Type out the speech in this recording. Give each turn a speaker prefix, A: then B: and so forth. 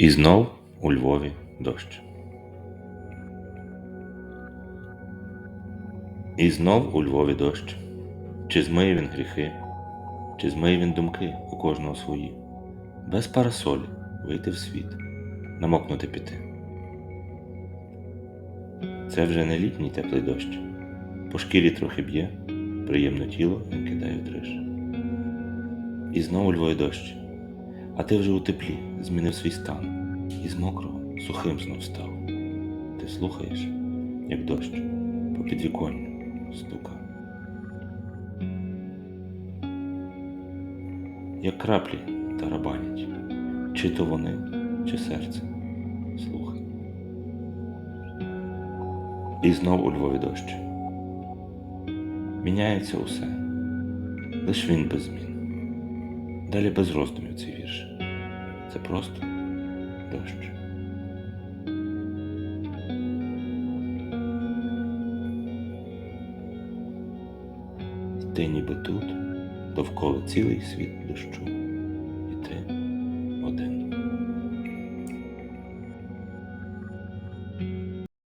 A: І знов у Львові дощ. І знов у Львові дощ. Чи змиє він гріхи, чи змиє він думки у кожного свої, без парасолі вийти в світ, намокнути піти. Це вже не літній теплий дощ. По шкірі трохи б'є, приємно тіло він кидає в дриж. І знову Львові дощ. А ти вже у теплі змінив свій стан, і з мокрого сухим знов став. Ти слухаєш, як дощ по підвіконню стука. Як краплі тарабанять, чи то вони, чи серце. Слухай. І знов у Львові дощ. Міняється усе, лиш він без змін. Далі без роздумів цей вірш. Це просто дощ. Ти ніби тут, довкола цілий світ дощу, і ти один.